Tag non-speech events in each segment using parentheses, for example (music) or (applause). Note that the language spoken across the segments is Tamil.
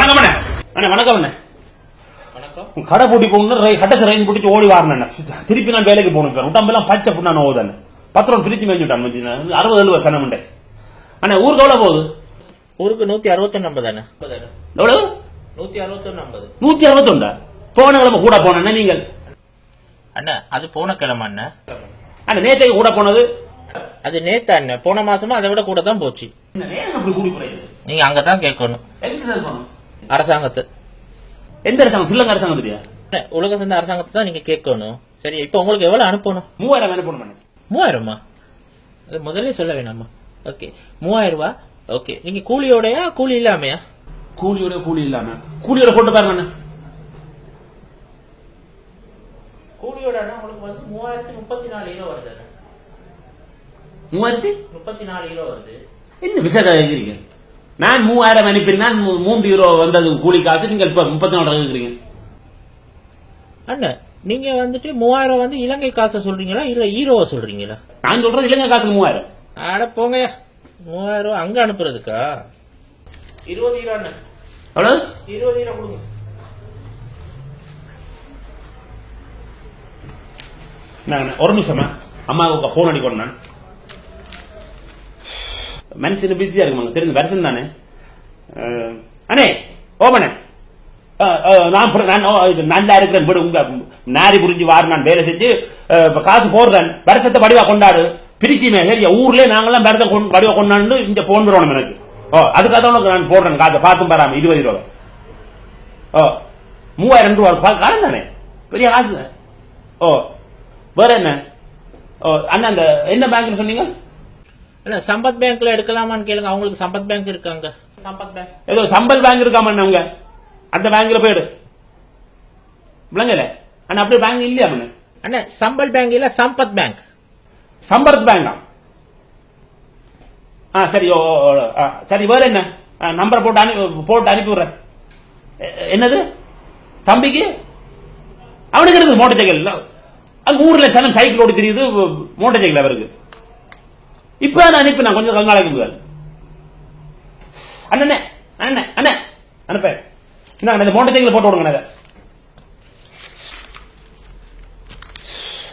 வணக்கம் அண்ணே. அண்ணே வணக்கம் அண்ணே. வணக்கம். கடை பூட்டி போகணும் கட்டச்சு ரெயின் பிடிச்சி ஓடி வாரினேன் திருப்பி நான் வேலைக்கு போகணும் சார். உடம்பெல்லாம் பச்சை புண்ணான ஓதானே பத்திரம் பிரிச்சு மேஞ்சுட்டான் அறுபது எழுபது சனம் உண்டே. அண்ணே ஊருக்கு எவ்வளோ போகுது? ஊருக்கு நூத்தி அறுபத்தொன்னு ஐம்பது எவ்வளவு? நூத்தி அறுபத்தொன்னு ஐம்பது. நூத்தி அறுபத்தொண்டா? போன கிழமை கூட போனேன் நீங்கள். அண்ணா அது போன கிழமை அண்ணா. அண்ணே நேற்றைக்கு கூட போனது. அது நேத்து அண்ணன் போன மாசமா அதை விட கூட தான் போச்சு நீங்க அங்கதான் கேட்கணும். அரசாங்கத்து. எந்த அரசாங்கம்? ஸ்ரீலங்கா அண்ணே, உலக சந்த அரசாங்கத்தை தான் நீங்க கேட்கணும். சரி இப்போ உங்களுக்கு எவ்வளவு அனுப்பணும்? மூவாயிரம் அண்ணே. மூவாயிரமா? அது முதல்ல சொல்ல வேணாமா? ஓகே. மூவாயிரம் ரூபாய் ஓகே. நீங்க கூலியோடயா கூலி இல்லாமையா? கூலியோட கூலி இல்லாம. கூலியோட போட்டு பாருங்க அண்ணே. கூலியோட உங்களுக்கு வந்து மூவாயிரத்தி முப்பத்தி நாலு கிலோ வருது மூவாயிரத்தி? முப்பத்தி நாலு கிலோ வருது. என்ன விசேஷம் கேட்குறீங்க நான் மூவாயிரம் அனுப்பினான் மூ- மூன்று யூரோ வந்தது கூலி காசு. நீங்கள் இப்ப முப்பத்தி நாலு ரூபாய் கேட்குறீங்க அண்ணா நீங்க வந்துட்டு மூவாயிரம் வந்து இலங்கை காசை சொல்றீங்களா? இல்ல ஈரோவை சொல்றீங்களா? நான் சொல்றது இலங்கை காசுக்கு மூவாயிரம். அட போங்க மூவாயிரம் அங்க அனுப்புறதுக்கா? இருபது கிலோ அண்ணன் எவ்வளவு இருபது கிலோ கொடுங்க. நான் ஒரு நிமிஷமா அம்மாவுக்கு ஃபோன் அடிக்கணும் நான் மனுஷன் பிஸியா இருக்குமாங்க தெரிஞ்ச பிரச்சனை தானே? அண்ணே ஓமனே நான் நான் ஓ, இது நல்லா இருக்கிறேன் விடு உங்க நாரி புரிஞ்சு வாரு நான் வேலை செஞ்சு காசு போடுறேன். வருஷத்தை படிவா கொண்டாடு. பிரிச்சுமே சரியா? ஊர்லயே நாங்கெல்லாம் வருஷம் கொண்டு- படிவா கொண்டாடு இந்த போன் வரணும் எனக்கு. ஓ அதுக்காக தான் உனக்கு நான் போடுறேன் காசை. பார்த்தும் பாராம இருபது ரூபா ஓ மூவாயிரம் ரூபா பா- தானே? பெரிய காசு. ஓ வேற என்ன? ஓ அண்ணா அந்த என்ன பேங்க்னு சொன்னீங்க? இல்ல சம்பத் பேங்க்ல எடுக்கலாமான்னு கேளுங்க. அவங்களுக்கு சம்பத் பேங்க் இருக்காங்க. சம்பத் பேங்க் ஏதோ சம்பல் பேங்க் இருக்காம அவங்க அந்த பேங்க்ல போயிடு விளங்கல? அண்ணா அப்படியே பேங்க் இல்லையா அண்ணா? அண்ணா சம்பல் பேங்க் இல்ல சம்பத் பேங்க் சம்பரத் பேங்கா ஆ? சரி ஓ சரி வேற என்ன? நம்பரை போட்டு அனுப்பி போட்டு அனுப்பி விடுறேன். என்னது? தம்பிக்கு? அவனுக்கு இருக்குது மோட்டர் சைக்கிள்? அங்க ஊர்ல சனம் சைக்கிள் ஓடி தெரியுது மோட்டர் சைக்கிள் அவருக்கு. இப்ப நான் அனுப்பி நான் கொஞ்சம் கங்காளைக்கு முதல் அண்ணனே அண்ணே அண்ணே அனுப்ப. இந்தாங்க இந்த மோட்டர் சைக்கிள் போட்டு விடுங்க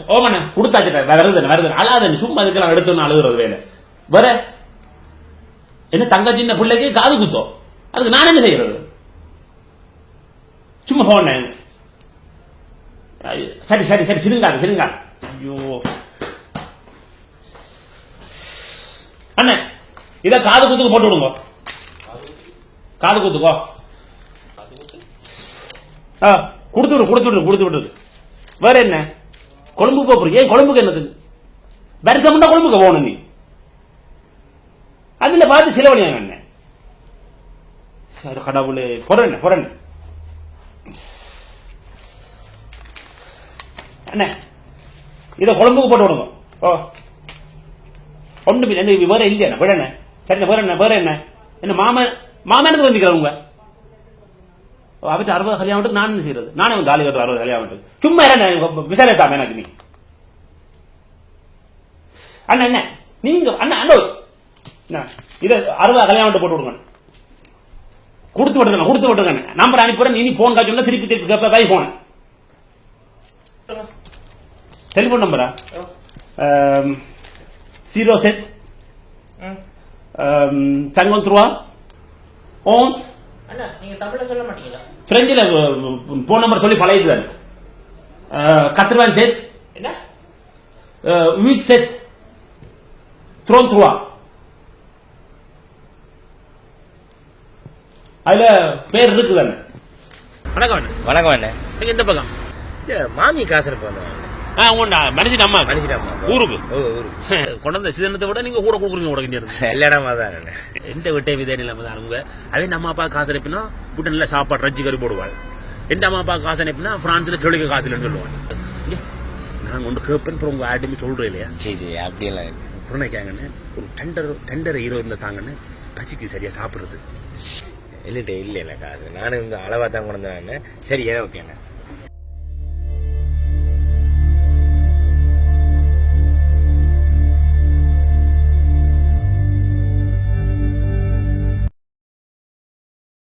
ஓ ஓமண்ணா கொடுத்தாச்சுட்ட வருது வருது அழாத சும்மா அதுக்கு நான் எடுத்து அழுகுறது வேலை. வர. என்ன தங்க சின்ன பிள்ளைக்கு காது குத்தோம் அதுக்கு நான் என்ன செய்யறது? சும்மா போனேன் ஐயோ, சரி சரி சரி. சிறுங்காது சிறுங்காது ஐயோ. அண்ணே இத காது குத்துக்கு போட்டு விடுங்க. காது குத்துக்கோ ஆ கொடுத்து விடு கொடுத்து விடு கொடுத்து விடு. வேற என்ன? கொழும்பு போறீங்க. ஏன் கொழும்புக்கு என்னது? வருஷம்னா கொழும்புக்கு போகணும் நீ. அதுல பார்த்து செலவழியாங்க என்ன சரி கடவுளே. பொறண்ண பொறண்ண அண்ணே. இதை கொழம்புக்கு போட்டு விடுங்க. ஓ ஒன்று என்ன வேற இல்லையா? வேற என்ன? சரி வேற என்ன வேற என்ன? என்ன மாமன் மாமனுக்கு வந்துக்கிறவங்க அவற்றை அறுபது கல்யாணம் நான் செய்யறது? நானே வந்து ஆளு கட்டு அறுபது கல்யாணம் சும்மா என்ன விசாரித்தாம எனக்கு நீ. அண்ணா என்ன நீங்க அண்ணா அண்ணா இதை அறுபது கல்யாணம் போட்டு விடுங்க கொடுத்து விட்டுருங்க கொடுத்து விட்டுருங்க நம்பர் அனுப்புறேன் நீ போன் காய்ச்சல் திருப்பி திருப்பி கேப்ப கை போன டெலிஃபோன் நம்பரா ஜீரோ செட் சங்கம் த்ரூவா ஓன்ஸ் அண்ணா நீங்க தமிழ்ல சொல்ல மாட்டீங்களா? பிரெஞ்சில் போன் நம்பர் சொல்லி பழகிட்டு தானே கத்திரவான் செத் என்ன? வீட் செத் த்ரோன் த்ரூவா அதுல பேர் இருக்கு தானே வணக்கம் அண்ணா. வணக்கம் அண்ணே. நீங்க எந்த பக்கம்? ஏ, மாமி காசு இருப்பாங்க ஆ உண்டா? மனுஷன் அம்மா. ஊருக்கு (laughs) கொண்டு வந்த சீதனத்தை விட நீங்க கூட கொடுக்குறீங்க உடனே எல்லா இடமா தான் எந்த விட்டே விதே இல்லாம தான் அவங்க அதே நம்ம அப்பா காசு அனுப்பினா வீட்டு நல்லா சாப்பாடு ரஜ்ஜி கறி போடுவாள். எந்த அம்மா அப்பா காசு அனுப்பினா பிரான்ஸ்ல சொல்லிக்க காசு இல்லைன்னு சொல்லுவாங்க இங்க, நான் கொண்டு கேப்பேன் அப்புறம் உங்க ஆட்டுமே சொல்றேன் இல்லையா? சரி சரி அப்படியெல்லாம். குருணைக்காங்கன்னு ஒரு டெண்டர் டெண்டர் ஹீரோ இருந்தா தாங்கன்னு பசிக்கு சரியா சாப்பிடுறது இல்லட்டே இல்லை இல்லை காசு நானும் இந்த அளவாக தான் கொண்டு வந்தேன். சரி ஏன் ஓகேண்ணே